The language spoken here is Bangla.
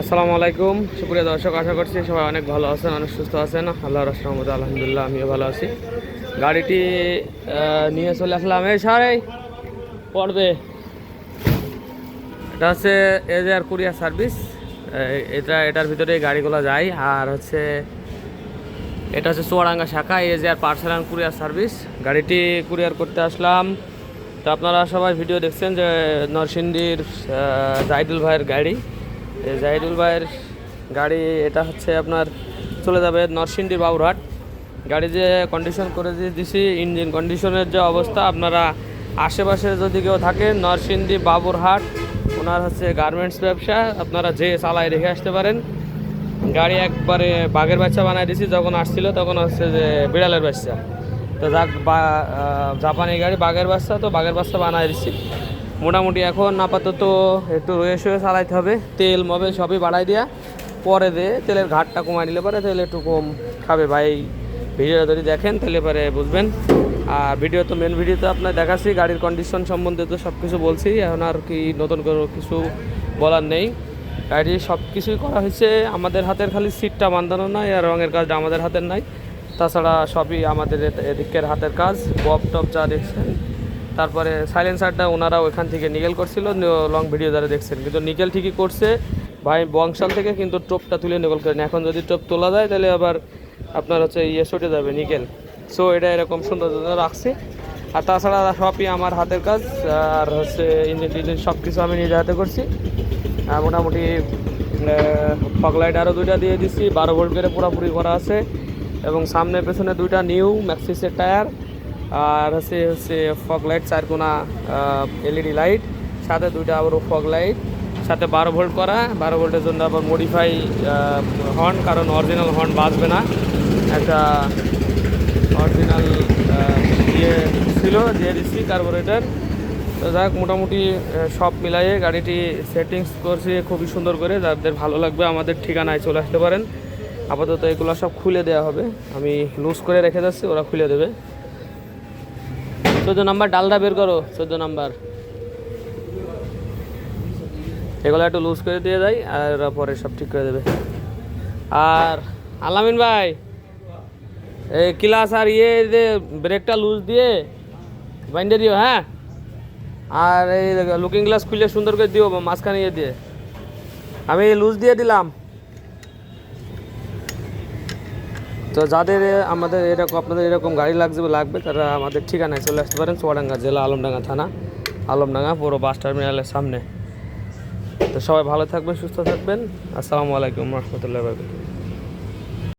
আসসালামু আলাইকুম। সুপ্রিয় দর্শক আশা করছি সবাই অনেক ভালো আছেন অনেক সুস্থ আছেন। আল্লাহ রহমত আলহামদুলিল্লাহ আমিও ভালো আছি। গাড়িটি নিয়ে চলে আসলাম। এই সারে পড়বে এটা হচ্ছে এজেআর কুরিয়ার সার্ভিস। এটা এটার ভিতরে গাড়িগুলো যায়। আর হচ্ছে এটা হচ্ছে চুয়াডাঙ্গা শাখা AJR parcel and courier service. গাড়িটি কুরিয়ার করতে আসলাম। তো আপনারা সবাই ভিডিও দেখছেন যে নরসিংদীর আহ, জাহিদুল ভাইয়ের গাড়ি। জাহিদুল ভাইয়ের গাড়ি, এটা হচ্ছে আপনার চলে যাবে নরসিংদীর বাবুরহাট। গাড়ি যে কন্ডিশন করে দিয়ে দিছি ইঞ্জিন কন্ডিশনের যে অবস্থা, আপনারা আশেপাশে যদি কেউ থাকেন নরসিংদী বাবুরহাট, ওনার হচ্ছে গার্মেন্টস ব্যবসা, আপনারা যে চালায় রেখে আসতে পারেন। গাড়ি একবারে বাঘের বাচ্চা বানাই দিছি, যখন আসছিল তখন হচ্ছে যে বিড়ালের বাচ্চা। তো যাক, বা জাপানি গাড়ি বাঘের বাচ্চা, তো বাঘের বাচ্চা বানাই দিছি। মোটামুটি এখন আপাতত একটু রয়ে শুয়ে চালাইতে হবে। তেল, মবে সবই বাড়াই দিয়া পরে দিয়ে তেলের ঘাটটা কমাই নিলে পরে তেল একটু কম খাবে। ভাই, ভিডিওটা যদি দেখেন তাহলে পরে বুঝবেন। আর ভিডিও তো মেন ভিডিও তো আপনার দেখাচ্ছি, গাড়ির কন্ডিশন সম্বন্ধে তো সব কিছু বলছি। এখন আর কি নতুন করে কিছু বলার নেই। গাড়ি সব কিছুই করা হয়েছে। আমাদের হাতের খালি সিটটা বান্ধানো নাই আর রঙের কাজটা আমাদের হাতের নাই। তাছাড়া সবই আমাদের এদিকের হাতের কাজ। বপ টপ যা দেখছেন তারপরে সাইলেন্সারটা ওনারা ওইখান থেকে নিকেল করছিল লং ভিডিও যারা দেখছেন। কিন্তু নিকেল ঠিকই করছে, ভাই বংশাল থেকে কিন্তু টোপটা তুলে নিকেল করেন। এখন যদি টোপ তোলা যায়, তাহলে আবার আপনার হচ্ছে ইয়ে সটে যাবে নিকেল। সো এটা এরকম সুন্দর রাখছি। আর তাছাড়া সবই আমার হাতের কাজ, আর হচ্ছে ইঞ্জিন টিঞ্জিন সব কিছু আমি নিজে হাতে করছি। আর মোটামুটি ফগ লাইট আরও দুইটা দিয়ে দিচ্ছি বারো ভোল্ট করে পুরোপুরি করা আছে। এবং সামনে পেছনে দুইটা নিউ ম্যাক্সিসের টায়ার আর হচ্ছে হচ্ছে ফগ লাইট চারকোনা এলইডি লাইট সাথে দুইটা আবারও ফগ লাইট সাথে বারো ভোল্ট করা। বারো ভোল্টের জন্য আবার মডিফাই হর্ন কারণ অরিজিনাল হর্ন বাজবে না। একটা অরিজিনাল ইয়ে ছিল দিয়ে দিচ্ছি কার্বোরেটার তো যাক মোটামুটি সব মিলাইয়ে গাড়িটি সেটিংস করছি খুবই সুন্দর করে। যাদের ভালো লাগবে আমাদের ঠিকানায় চলে আসতে পারেন। আপাতত এগুলো সব খুলে দেওয়া হবে। আমি লুজ করে রেখে যাচ্ছি, ওরা খুলে দেবে। চোদ্দ নাম্বার ডালটা বের করো, চোদ্দ নাম্বার। এগুলো একটু লুজ করে দিয়ে যাই আর পরে সব ঠিক করে দেবে। আর আলামিন ভাই এই ক্লাস আর ইয়ে যে ব্রেকটা লুজ দিয়ে বাইন্ডে দিও হ্যাঁ? আর এই লুকিং গ্লাস খুলে সুন্দর করে দিও, মাঝখানে ইয়ে দিয়ে। আমি লুজ দিয়ে দিলাম। তো যাদের আমাদের এরকম, আপনাদের এরকম গাড়ি লাগবে লাগবে, তারা আমাদের ঠিকানায় চলে আসতে পারেন, চুয়াডাঙ্গা জেলা আলমডাঙ্গা থানা, আলমডাঙ্গা, পুরো বাস টার্মিনালের সামনে। তো সবাই ভালো থাকবেন, সুস্থ থাকবেন। আসসালামু আলাইকুম রহমতুল্লাহ